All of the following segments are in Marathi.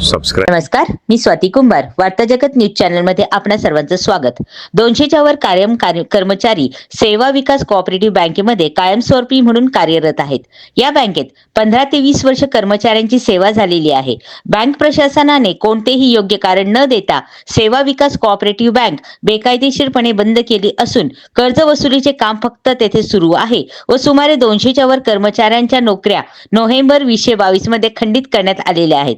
सब्सक्राइब नमस्कार मी स्वाती कुंभार. वार्ता जगत न्यूज चॅनलमध्ये आपणा सर्वांचं स्वागत. दोनशेच्या वर कायम कार्य- कर्मचारी सेवा विकास कोऑपरेटिव्ह बँकेमध्ये कायमस्वरूपी म्हणून कार्यरत आहेत. या बँकेत पंधरा ते वीस वर्ष कर्मचाऱ्यांची सेवा झालेली आहे. बँक प्रशासनाने कोणतेही योग्य कारण न देता सेवा विकास कोऑपरेटिव्ह बँक बेकायदेशीरपणे बंद केली असून कर्ज वसुलीचे काम फक्त तेथे सुरू आहे व सुमारे दोनशेच्या वर कर्मचाऱ्यांच्या नोकऱ्या नोव्हेंबर वीसशे बावीसमध्ये खंडित करण्यात आलेल्या आहेत.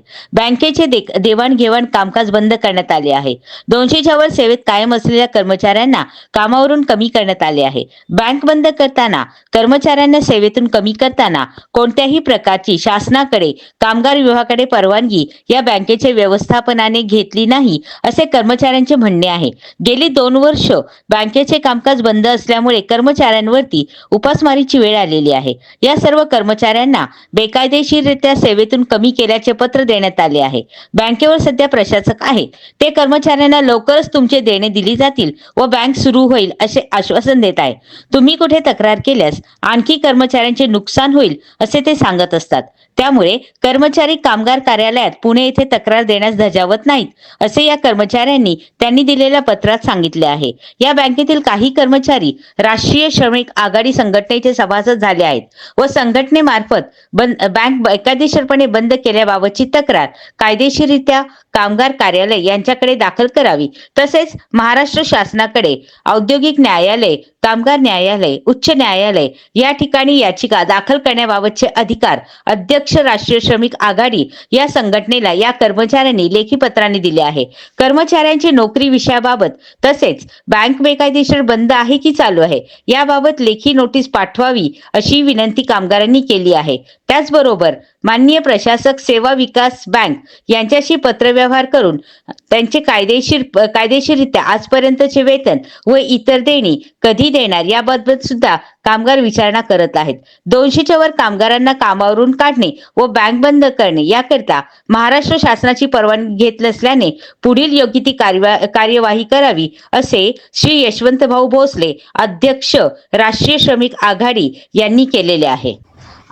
बँकेचे दे- देवाणघेवाण कामकाज बंद करण्यात आले आहे. दोनशेच्या वर सेवेत कायम असलेल्या कर्मचाऱ्यांना कामावरून कमी करण्यात आले आहे. बँक बंद करताना कर्मचाऱ्यांना सेवेतून कमी करताना कोणत्याही प्रकारची शासनाकडे कामगार विभागाकडे परवानगी या बँकेचे व्यवस्थापनाने घेतली नाही असे कर्मचाऱ्यांचे म्हणणे आहे. गेली दोन वर्ष बँकेचे कामकाज बंद असल्यामुळे कर्मचाऱ्यांवरती उपासमारीची वेळ आलेली आहे. या सर्व कर्मचाऱ्यांना बेकायदेशीररित्या सेवेतून कमी केल्याचे पत्र देण्यात आले आहे. बँकेवर सध्या प्रशासक आहे ते कर्मचाऱ्यांना लवकरच तुमचे देणे दिली जातील व बँक सुरू होईल असे आश्वासन देत आहे. तुम्ही कुठे तक्रार केल्यास आणखी कर्मचाऱ्यांचे नुकसान होईल असे ते सांगत असतात. त्यामुळे कर्मचारी कामगार कार्यालयात पुणे येथे तक्रार देण्यास धजावत नाहीत असे या कर्मचाऱ्यांनी त्यांनी दिलेल्या पत्रात सांगितले आहे. या बँकेतील काही कर्मचारी राष्ट्रीय श्रमिक आघाडी संघटनेचे सभासद झाले आहेत व संघटनेमार्फत बंद बँक बेकायदेशीरपणे बंद केल्याबाबतची तक्रार कायदेशीररित्या कामगार कार्यालय यांच्याकडे दाखल करावी. तसेच महाराष्ट्र शासनाकडे औद्योगिक न्यायालय कामगार न्यायालय उच्च न्यायालय या ठिकाणी याचिका दाखल करण्याबाबतचे अधिकार अध्यक्ष राष्ट्रीय श्रमिक आघाडी या संघटनेला या कर्मचाऱ्यांनी लेखी पत्राने दिले आहे. कर्मचाऱ्यांची नोकरी विषयाबाबत तसेच बँक बेकायदेशीर बंद आहे की चालू आहे याबाबत लेखी नोटीस पाठवावी अशी विनंती कामगारांनी केली आहे. त्याचबरोबर माननीय प्रशासक सेवा विकास बँक यांच्याशी पत्रव्यवहार करून त्यांचे कायदेशीर कायदेशीररित्या आजपर्यंतचे वेतन व इतर देणी कधी देणार याबाबत सुद्धा कामगार विचारणा करत आहेत. दोनशेच्या वर कामगारांना कामावरून काढणे व बँक बंद करणे याकरिता महाराष्ट्र शासनाची परवानगी घेत नसल्याने पुढील योग्य ती कार्यवाही करावी असे श्री यशवंत भाऊ भोसले अध्यक्ष राष्ट्रीय श्रमिक आघाडी यांनी केलेले आहे.